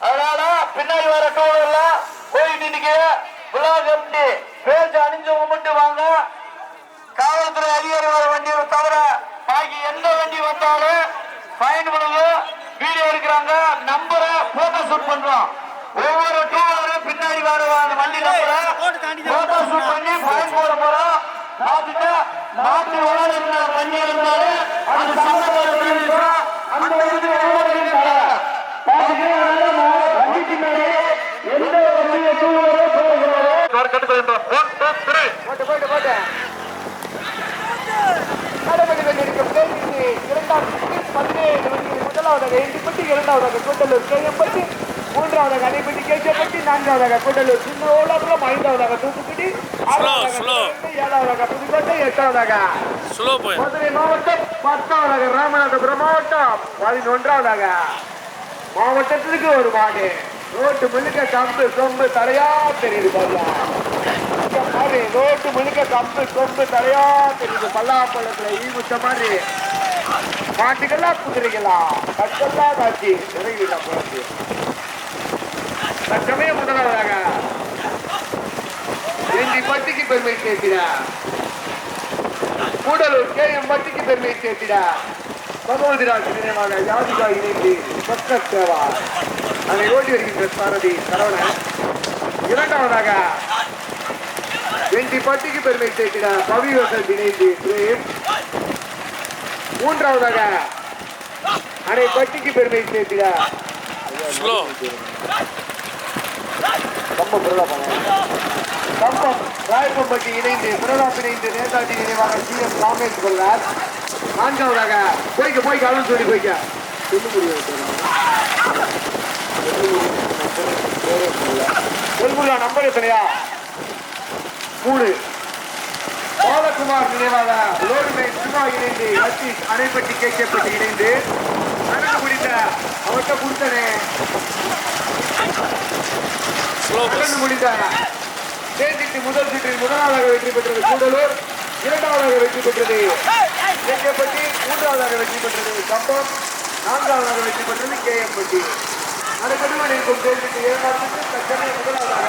அதனால பின்னாடி வர டூ வீலர்ல போய் நின்னுக்கு விழா கமிட்டி பேச்சு அணிஞ்சவங்க மட்டும் வாங்க. காவல்துறை அதிகாரி வர வண்டியை தவிர பாக்கி எந்த வண்டி வந்தாலும் ஃபைன் விழுவு வீடியோ எடுக்கிறாங்க. நம்பரை போட்டோ ஷூட் பண்றோம். ஒவ்வொரு டூ வீலரும் பின்னாடி வர அந்த வண்டி நம்பரை போட்டோ ஷூட் பண்ணி ஃபைன் போட போறோம். பார்த்துட்டு மாட்டு ஓனர் வண்டி இருந்தாலும் அது சம்பந்தப்பட்ட அந்த வண்டி ஓனர் தலை பார்த்துட்டு அதனால வண்டி பின்னாடி எந்த வண்டியை டூ வீலரும் போகக்கூடாது போட்டு போட்டு போட்டு இரண்டாம் பதினேழு வண்டிகள் முதலாவதாக எண்டிப்பட்டி இரண்டாவதாக கூட்டலூர் கேஎம்பட்டி மூன்றாவதாக அணைப்பட்டி கேஜப்பட்டி நான்காவதாக கூட்டலூர் சின்ன ஓலாபுரம் ஐந்தாவதாக தூத்துக்குடி ஆறாவதாக ஏழாவதாக புதுக்கோட்டை எட்டாவதாக மதுரை மாவட்டம் பத்தாவதாக ராமநாதபுரம் மாவட்டம் பதினொன்றாவதாக மாவட்டத்திற்கு ஒரு மாடு. ரோட்டு முழுக்க கம்பு சொம்பு தரையா தெரியுது பாருங்க. மாதிரி ரோட்டு முழுக்க கம்பு கொம்பு தலையா தெரியுது. பல்லாப்பழத்துல ஈவுத்த மாதிரி. மாட்டுக்கெல்லாம் குதிரைகளா? கட்டெல்லாம் காட்சி. நிறைவில்லா குழந்தை தற்சமயம் முதலாவதாக. இந்தி பட்டிக்கு பெருமை சேர்க்கிறார் கூடலூர் கே எம் பட்டிக்கு பெருமை சேர்க்கிறார் பகவதிராஜ் நினைவாக யாதிகா இணைந்து பக்க சேவா. அதை ஓட்டி வருகின்ற சாரதி சரவணன். இரண்டாவதாக வெண்டி பட்டிக்கு பெருமை சேர்க்கிறார் பவி வசந்த் இணைந்து பிரேம் மூன்றாவதாக அணை பட்டிக்கு பெருமை சேர்க்கிறார் ஸ்லோ கம்பம் பிரதாபம் கம்பம் ராயப்பம்பட்டி இணைந்து பிரதாப் இணைந்து நேதாஜி நினைவாக சி எஸ் ராமேஷ் கொள்ளார் நான்காவதாக போய்க்க போய்க்க அருண் சொல்லி போய்க்க சொல்ல முடியாது நம்பர் எத்தனையா மூணு பாலகுமார் நினைவாக லோடுமை சிவா இணைந்து அத்தீஷ் அணைப்பட்டி கேட்கப்பட்டு இணைந்து கணக்கு பிடித்த அவர்கிட்ட கொடுத்தனே. நடந்து முடிந்தார் தேர்ச்சிட்டு முதல் சுற்றில் முதலாவதாக வெற்றி பெற்றது கூடலூர் இரண்டாவதாக வெற்றி பெற்றது கேகேப்பட்டி மூன்றாவதாக வெற்றி பெற்றது கம்பம் நான்காவதாக வெற்றி பெற்றது கேஎம்பட்டி நடைபெறுவன் இருக்கும் இரண்டாம் சுற்று தற்சமயம் முதலாவதாக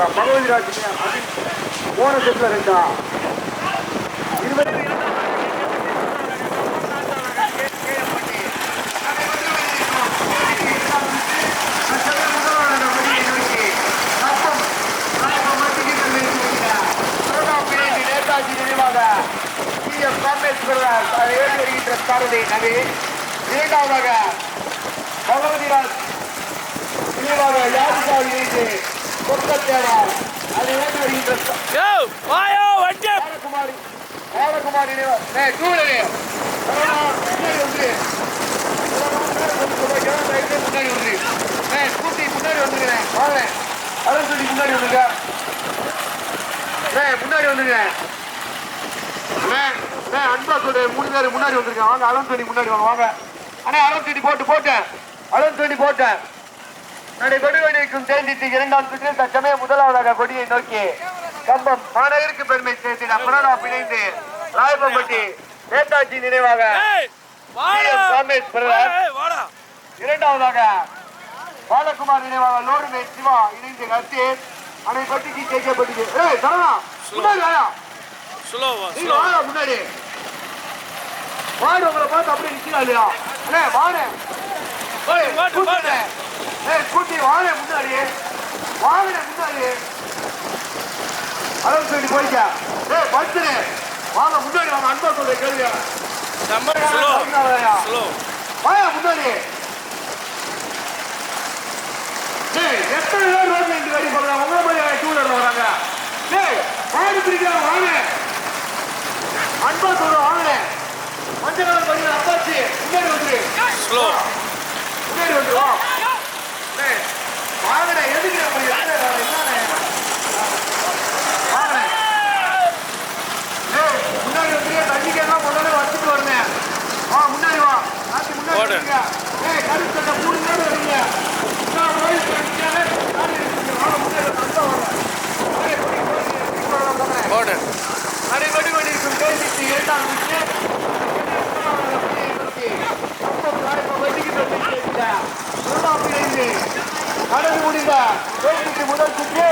ரெண்டா நம்பரா பகவதி ராஜ் போன செட்ல ரெண்டா. இருபத்தி நேதாஜி நினைவாக சி சாரதி நவி இரண்டாவதாக பகவதிராஜ் இணைந்து முன்னாடி வந்துருங்க முன்னாடி வந்துருங்க அன்பா சொல்லு. மூணு பேர் முன்னாடி வந்திருக்கேன் வாங்க அலன் தண்ணி முன்னாடி வாங்க வாங்க. அண்ணே அலன் தண்ணி போட்டு போட்டேன் அலன் தண்ணி போட்டேன் நடை கொடுவடிக்கும் தேர்ந்தெடுத்து இரண்டாம் சுற்றில் தற்சமயம் முதலாவதாக கொடியை நோக்கி கம்பம் மாநகருக்கு பெருமை சேர்த்து அப்பனா பிணைந்து ராயப்பம்பட்டி நேதாஜி நினைவாக. காமேஷ் பிரதர். இரண்டாவதாக பாலகுமார் நினைவாக லோடு சிவா இணைந்து கத்தி அணைப்பட்டிக்கு கேட்கப்பட்டது ஏய் சரணா முன்னாடி வாயா ஸ்லோவா ஸ்லோ வாயா முன்னாடி. வாடு உங்களை பார்த்து அப்படியே நிக்கிறா இல்லையா? அண்ணே வாடு. ஏய் வாடு, ஏய் ஸ்கூட்டி வாடு முன்னாடி. வாடு முன்னாடி. அளவு சொல்லி போய்க்க ஏய் பத்துரு வாங்க முன்னாடி வாங்க அன்பா சொல்ற கேள்வியா வாயா முன்னாடி. எத்தனை பேர் ரோட்ல இருந்து வெடி போடுறாங்க உங்களை மாதிரி டூ வீலர்ல வராங்க. டேய் வாடி பிடிக்கிறாங்க வாங்க அன்பா சொல்ற வாங்க மஞ்சள் கலர் பண்ணி அப்பாச்சி. முன்னாடி வந்துரு. முன்னாடி வந்துரு வா டேய் வாங்கடா எதுக்கு அப்படி என்னண்ணே வாங்கண்ணே டேய் முன்னாடி வந்துரு தண்ணிக்கெல்லாம் முதல்ல வச்சுட்டு வரணும் வா முன்னாடி வா நாட்டி முன்னாடி ஓடு. வந்துருங்க. ஏய் கருப்பு சட்டை மூணு பேர் வரீங்க நான் ரோடு பண்ணிட்டாலே நாட்டி நிறுத்துங்க. வாங்க முன்னாடி வந்து வரேன் ஏய் போய் போய் போய் போய் ஓடு நடைபெற்று கொண்டிருக்கும் கேள்விக்கு இரண்டாம் விஷயம் நடந்து முடிந்த கேள்விக்கு முதல் சுற்று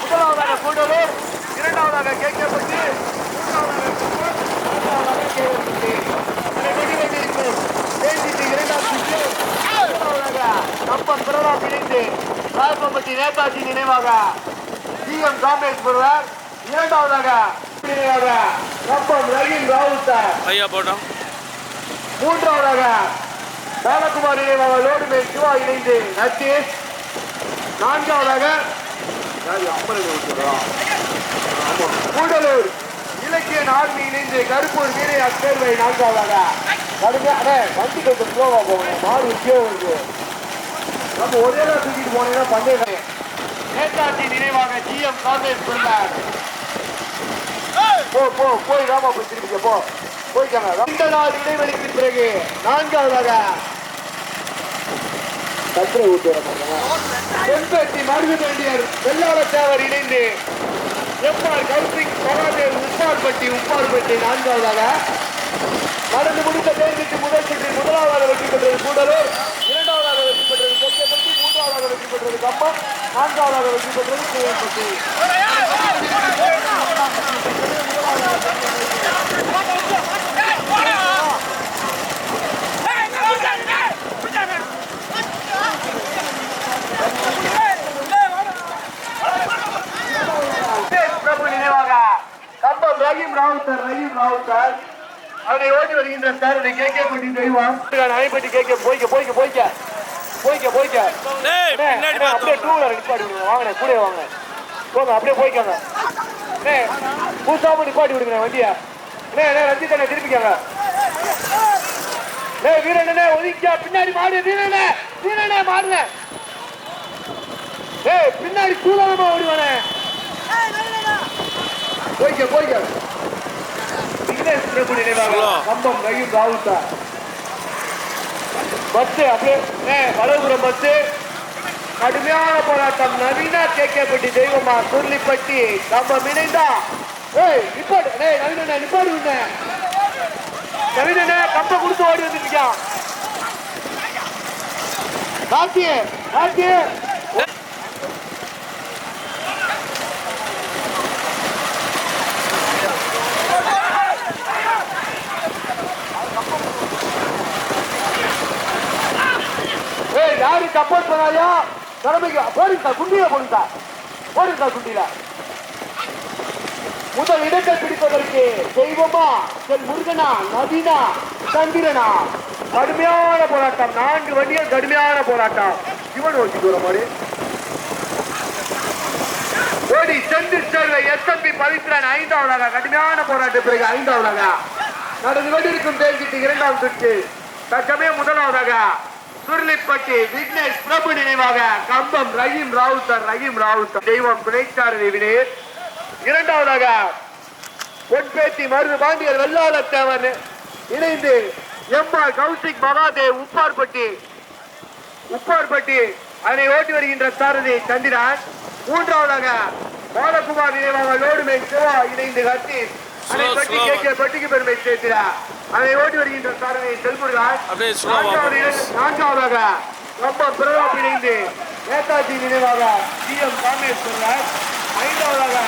முதலாவதாக கூடலூர் இரண்டாவதாக கேட்கப்பட்டு மூன்றாவதாக குப்பம், நான்காவதாக கேள்விக்கு நடைபெற்று கொண்டிருக்கும் கேள்விக்கு இரண்டாம் சுற்று முதலாவதாக பிரதாப் இணைந்து ராயப்பம்பட்டி நேதாஜி நினைவாக ஜிஎம் காமேஷ் ஒருவர் இரண்டாவதாக நினைவாக கம்பம் ரஹீம் ராவுத்தர். ஐயா போட்டோம். மூன்றாவதாக பாலகுமார் நினைவாக லோடுமே சிவா இணைந்து நத்தீஷ் நான்காவதாக. கூடலூர் இலக்கியன் ஆர்மி இணைந்து கருப்பூர் வீரையா தேர்வை நான்காவதாக. கடுமையா அண்ணே, வண்டி கொஞ்சம் ஸ்லோவா போகணும் மாடு உத்தியோகம் இருக்கு நம்ம ஒரே தூக்கிட்டு போனீங்கன்னா பந்தயம் நேதாஜி நினைவாக ஜிஎம் காமேஷ் பிறந்தார் போ போ போய் ராமா போய் திருப்பிக்க போ. போய்க்காங்க ரெண்டு நாள் இடைவெளிக்கு பிறகு நான்காவதாக கத்திரை ஊட்டி மருதுபண்டியர் வெள்ளாளத்தேவர் இணைந்து எம்ஆர் கௌசிங் மகாதேவ் உப்பார்பட்டி உப்பார்பட்டி நான்காவதாக. நடந்து முடிந்த தேர்தலுக்கு முதல் சுற்றில் முதலாவதாக வெற்றி பெற்றது கூடலூர் இரண்டாவதாக வெற்றி பெற்றது கொச்சப்பட்டி மூன்றாவதாக வெற்றி பெற்றது கம்பம் நான்காவதாக வெற்றி பெற்றது சேவன்பட்டி பிரபு நினைவாக கம்பம் ரஹீம் ரஹீம் ராவுத்தர் அவனை ஓட்டி வருகின்ற சார் கே கே பட்டி தெய்வம் அணைப்பட்டி கே கே போய்க்க போய்க்க போய்க்க போய்க்க போய்க்க. அப்படியே டூ வீலர் நிப்பாட்டி விடுங்க. வாங்கண்ணே கூட வாங்க போங்க அப்படியே போய்க்கோங்க. அண்ணே புதுசாம நிப்பாட்டி விடுங்க வண்டியை. அண்ணே அண்ணே ரஞ்சித் அண்ணே திருப்பிக்கோங்க அண்ணே வீரண்ணே ஒதுக்கியா பின்னாடி மாடு வீரண்ணே வீரண்ணே மாடுங்க ஏய் பின்னாடி தூரமா ஓடுவானே. போய்க்க போய்க்க. பிரபு நினைவாக. கம்பம் ரஹீம் ராவுத்தா. பத்து அப்படியே ஏ பத்து கடுமையான போராட்டம். நவீனா கேட்கப்பட்டி தெய்வமா சுருளிப்பட்டி நம்ம இணைந்தா. ஏய் நிப்பாடு. ஏய் நவீன நிப்பாடு நவீன கம்ப கொடுத்து ஓடி வந்துருக்கியா கார்த்தியே கார்த்தியே ஏய் யாரு சப்போர்ட் பண்ணாயா? தலைமைக்கு போடுங்க குண்டியில போடுங்க. போடுங்க குண்டியில. முதல் இடத்தை பிடிப்பதற்கு தெய்வமா? என் முருகனா நவீனா சந்திரனா? கடுமையான போராட்டம். நான்கு வண்டிகள் கடுமையான போராட்டம். இவன் ஓட்டி தூர மாதிரி ஓடி சென்று சேர்வை எஸ்எம்பி பவித்ரன் ஐந்தாவதாக கடுமையான போராட்ட பிறகு ஐந்தாவதாக நடந்து கொண்டிருக்கும் தேர்ச்சிக்கு இரண்டாவது சுற்று. தற்சமயம் முதலாவதாக சுருளிப்பட்டி விக்னேஷ் பிரபு நினைவாக கம்பம் ரஹீம் ராவுத்தர் ரஹீம் ராவுத்தர். தெய்வம் பிழைத்தார் வினேஷ் இரண்டாவதாக பொன்பேட்டி மருது பாண்டியர் வெள்ளாளத்தேவன் இணைந்து எம்ஆர் கௌசிக் மகாதேவ் உப்பார்பட்டி உப்பார்பட்டி அதனை ஓட்டி வருகின்ற சாரதி சந்திரன். மூன்றாவதாக பாலகுமார் நினைவாக லோடுமே சிவா இணைந்து கட்டி பட்டி slow. கேட்க பட்டிக்கு பெருமை சேர்க்கிறா அதை ஓட்டி வருகின்ற சாரதி செல்முருகன் நான்காவதாக ரொம்ப பிரதாப் இணைந்து நேதாஜி நினைவாக டி எம். காமேஸ்வரர் ஐந்தாவதாக.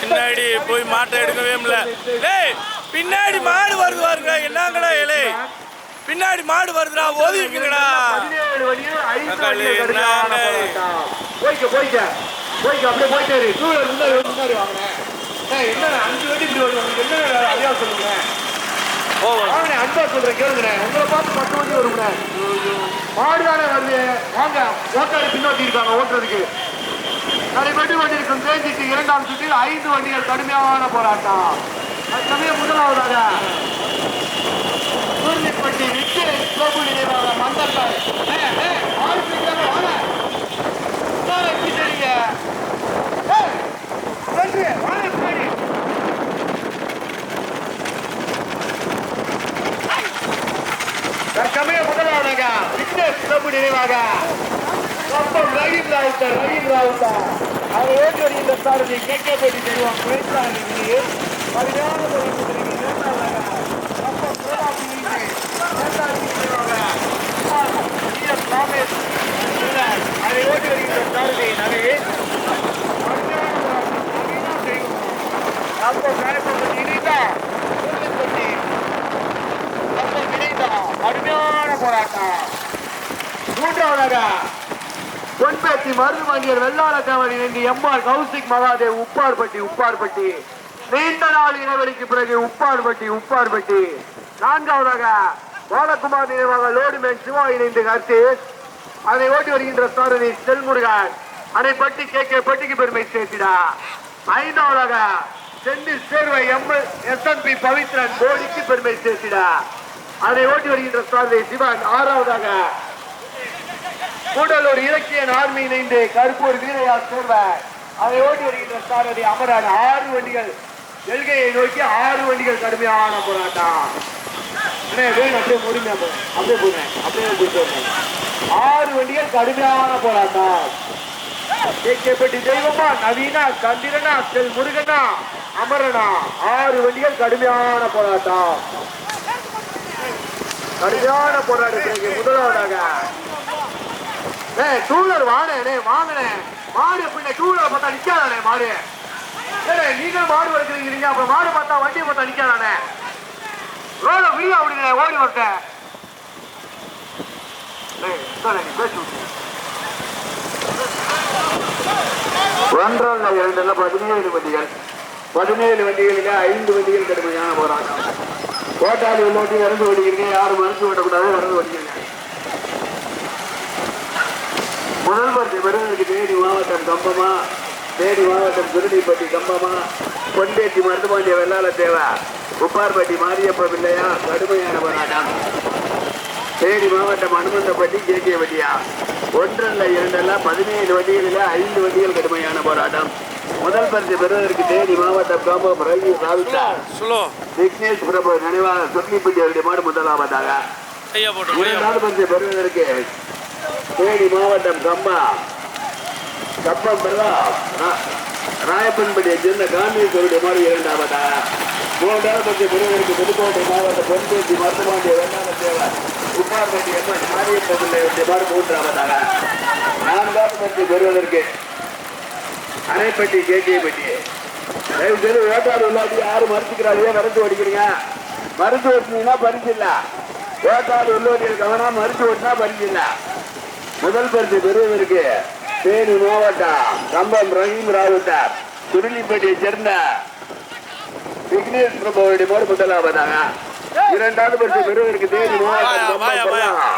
பின்னாடி போய் மாட்டை எடுக்கவே முடியல. டேய் பின்னாடி மாடு வருது பாருங்க என்னங்கடா இலே? பின்னாடி மாடு வருதுடா ஒதுக்கிங்கடா பதினேழு போய்க்க அப்படியே போயிட்டே இரு டூ வீலர் முன்னாடி முன்னாடி வாங்கினேன் என்ன அஞ்சு வண்டி இப்படி உங்களுக்கு என்ன அதிகா சொல்லுங்க. போவாசு வாங்கண்ணே அன்பா சொல்றேன் கேளுங்கண்ணே. உங்களை பார்த்து பத்து வண்டி வரும்ண்ணே. மாடு தானே வருது? வாங்க ஓட்டாளி பின்னோக்கி இருக்காங்க ஓட்டுறதுக்கு. நடைபெற்று கொண்டிருக்கும் தேஞ்சிட்டு இரண்டாம் சுற்றில் ஐந்து வண்டிகள் கடுமையான போராட்டம். அச்சமயம் முதலாவதாக சூரியப்பட்டி விட்டு கோபு நினைவாக மந்தக்கால் ஏ, ஏ, முதலாவதாக விக்னேஷ் பிரபு நினைவாக கப்பம் ரஹீம் ராவுத்தர் ரஹீம் ராவுத்தர் அவர் ஏற்றி வருகின்ற சாரதி கே கே பேட்டி தெரியும் பதினாறு இரண்டாவதாக கப்பம் பிரதாப் இணைந்து நேதாஜி நினைவாக குமார் டி எஸ் ராமேஷ் இவர் அதை ஓட்டி வருகின்ற சாரதி நகை கப்பம் காயப்பட்டு இணைந்தா உருளைப்பட்டி கப்பம் இணைந்தா கடுமையான போராட்டம். மூன்றாவதாக பொன்பேட்டி மருந்து வங்கியர் வெள்ளாள இணைந்து எம்ஆர் கௌசிக் மகாதேவ் உப்பார்பட்டி உப்பார்பட்டி. நீண்ட நாள் இடைவெளிக்கு பிறகு உப்பார்பட்டி உப்பார்பட்டி. நான்காவதாக பாலகுமார் நினைவாக லோடுமேன் சிவா இணைந்து கருத்து அதை ஓட்டி வருகின்ற சாரதி செல்முருகன் அதை பட்டி கே கே பட்டிக்கு பெருமை சேர்த்திடா. ஐந்தாவதாக Senthil Servai M S N P Pavithran போலிக்கு பெருமை சேர்த்திடா. அதை ஓட்டி வருகின்ற சாரதி சிவன் ஆறாவதாக கூடலூர் இலக்கியன் ஆர்மி இணைந்து கருப்பூர் வீரையா சேர்வர் அதை ஓட்டி வருகின்ற சாரதி அமரன் ஆறு வண்டிகள் எல்கையை நோக்கி ஆறு வண்டிகள் கடுமையான போராட்டம். அப்படியே பொறுமையா போ. அப்படியே போனேன் அப்படியே போயிட்டு ஆறு வண்டிகள் கடுமையான போராட்டம். கேட்கப்பட்டி தெய்வமா நவீனா கந்திரனா செல் முருகனா அமரனா ஆறு வண்டிகள் கடுமையான போராட்டம். கடுமையான போராட்டத்திற்கு முதலாவதாக. ஏய் டூலர் வாடனே வாங்கனே மாடு பின்ன டூலர் பார்த்தா நிக்காதானே மாடு? ஏய் நீங்களும் மாடு வளர்க்குறீங்க அப்புறம் மாடு பார்த்தா வண்டியை பார்த்தா நிக்காதானே? ரோட வீடு அப்படிங்க ஓடி வரட்ட ஒன்றாம் நாள் இரண்டு பதினேழு வண்டிகள். பதினேழு வண்டிகளில் ஐந்து வண்டிகள் கடுமையான போராட்டம். கோட்டாளி உள்ளோட்டி இறந்து ஓடிக்கிறீங்க. யாரும் மறுத்து விடக்கூடாது இறந்து ஓடிக்கிறீங்க. முதல் பரிசு பெறுவதற்கு தேனி மாவட்டம் கம்பமா தேனி மாவட்டம் திருடிப்பட்டி கம்பமா பொன்பேட்டி மருதுபாண்டிய வெள்ளாள தேவா உப்பார்பட்டி மாரியப்ப பிள்ளையா கடுமையான போராட்டம். தேனி மாவட்டம் அனுமந்தப்பட்டி கேகே வண்டியா ஒன்றல்ல இரண்டல்ல பதினேழு வண்டிகளில் ஐந்து வண்டிகள் கடுமையான போராட்டம். முதல் பரிசு பெறுவதற்கு தேனி மாவட்டம் கம்பம் ரவி ஸ்லோ விக்னேஷ் பிரபு நினைவாக சொர்ணிப்பட்டி அவருடைய மாடு முதலாவதாக. இரண்டாவது பரிசு பெறுவதற்கு தேனி மாவட்டம் கம்பா. கப்பம் பிரதா ராயப்பன்படியை சேர்ந்த காந்தியத்தருடைய மாடு இரண்டாவதாக. மூன்றாவது பரிசு பெறுவதற்கு புதுக்கோட்டை மாவட்டம் பொன்பேட்டி மருத்துவாண்டிய வேண்டாத தேவர். உப்பார்பட்டி எம்என் மாரியப்ப பிள்ளையுடைய மாடு மூன்றாவதாக நான்காவது பரிசு பெறுவதற்கு அணைப்பட்டி கேகேப்பட்டி தயவு செய்து ஓட்டாடு இல்லாட்டி யாரு மறுத்துக்கிறாங்க மருந்து ஓடிக்கிறீங்க மருந்து ஓட்டினீங்கன்னா பரிசு இல்ல ஓட்டாடு உள்ளவர்கள் கவனம் மருந்து ஓட்டினா பரிசு இல்ல முதல் பரிசு பெறுவதற்கு தேனி மாவட்டம் கம்பம் ரஹீம் ராவுத்தர் சுருளிப்பட்டியை சேர்ந்த விக்னேஷ் பிரபுடைய மோடு முதலாவதாக இரண்டாவது பரிசு பெறுவதற்கு மாவட்டம். பிரதா.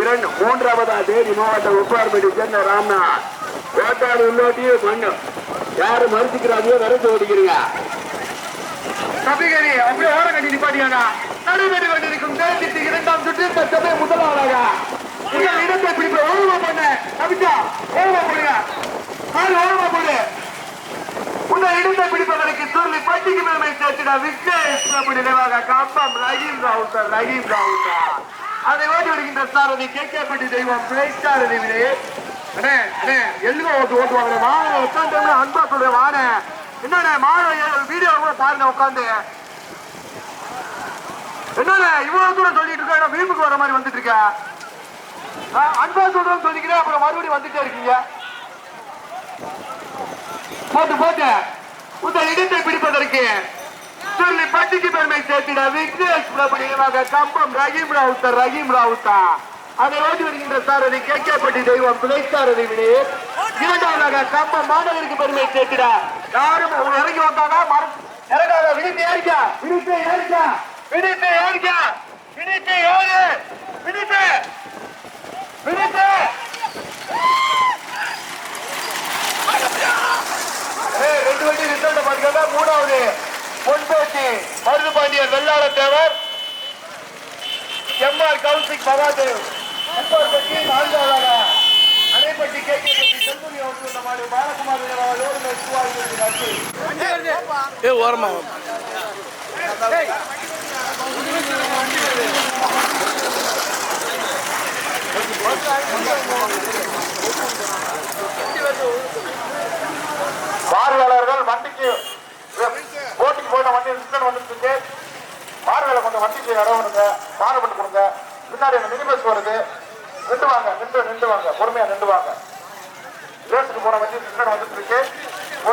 இரண்டு மூன்றாவதா தேனி மாவட்டம் உப்பார்பேட்டை சேர்ந்த ராம்நாத். ஓட்டாடு உள்ளோட்டியும் மண்ணு யாரு மறுத்துக்கிறாங்க விரட்டு ஓடிக்கிறீங்க. கபிகரி அப்படியே ஓர கட்டி நிப்பாட்டியானா நடைபெற்று கொண்டிருக்கும் தேர்தலுக்கு இரண்டாம் சுற்று தற்சமய முதலாவதாக உங்கள் இடத்தை பிடிப்ப ஓரமா பண்ண. கவிதா ஓரமா போடுங்க. கால் ஓரமா போடு. உங்கள் இடத்தை பிடிப்பதற்கு சொல்லி பட்டிக்கு மேலே சேர்த்திட விக்னேஷ் பிரபு நினைவாக கம்பம் ரஹீம் ராவுத்தர் ரஹீம் ராவுத்தர். அதை ஓடி வருகின்ற சாரதி கே கே பட்டி தெய்வம் பிழைச்சாரதி விடு அண்ணே அண்ணே எல்லுங்க ஓட்டு ஓட்டுவாங்க வாங்க உட்காந்து அன்பா சொல்றேன் வாங்க என்னண்ணே மாடு வீடியோ கூட பாருங்க உட்காந்து என்னண்ணே இவ்வளவு தூரம் சொல்லிட்டு இருக்க? வீம்புக்கு வர மாதிரி வந்துட்டு இருக்க? ஆ, அன்பா சொல்றேன்னு சொல்லிக்கிறேன் அப்புறம் மறுபடியும் வந்துட்டே இருக்கீங்க. போட்டு போட்டு உங்கள் இடத்தை பிடிப்பதற்கு சொல்லி பட்டிக்கு பெருமை சேர்த்திட விக்னேஷ் பிரபலியமாக கம்பம் ரஹீம் ராவுத்தா ரஹீம் ராவுத்தா. அதை ஓடி வருகின்ற சாரதி கே கே பட்டி தெய்வம் துணை சாரதி வினி இரண்டாவதாக கம்பம் மாணவருக்கு பெருமை சேர்த்திட யாரும் இறங்கி வந்தாங்க மர இறங்காத வினித்து ஏறிக்கா. வினித்து ஏறிக்கா. வினித்து ஏறிக்கா. வினித்து ஏறு. வினித்து வினித்து ஏய், ரெண்டு வண்டி ரிசல்ட் பாத்தீங்கன்னா மூணாவது பொன்பேட்டி மருது பாண்டியர் வெள்ளாள தேவர். எம்ஆர் கௌசிக் மகாதேவ் முப்பார்பட்டி நான்காவதாக. அணைப்பட்டி கே கே பட்டி செல்லுரி அவர்கள் மாதிரி பாலகுமார் ஏ ஓரமா வா. பார்வையாளர்கள் வண்டிக்கு போட்டிக்கு போன வண்டி ரிட்டர்ன் வந்துருக்கு பார்வையில கொஞ்சம் வண்டிக்கு இடம் கொடுங்க. பாரப்பட்டு கொடுங்க. பின்னாடி அந்த மினி பஸ் வருது. நின்று வாங்க நின்று நின்று வாங்க பொறுமையா நின்று வாங்க ரேஸுக்கு போன வண்டி ரிட்டர்ன் வந்துட்டு இருக்கு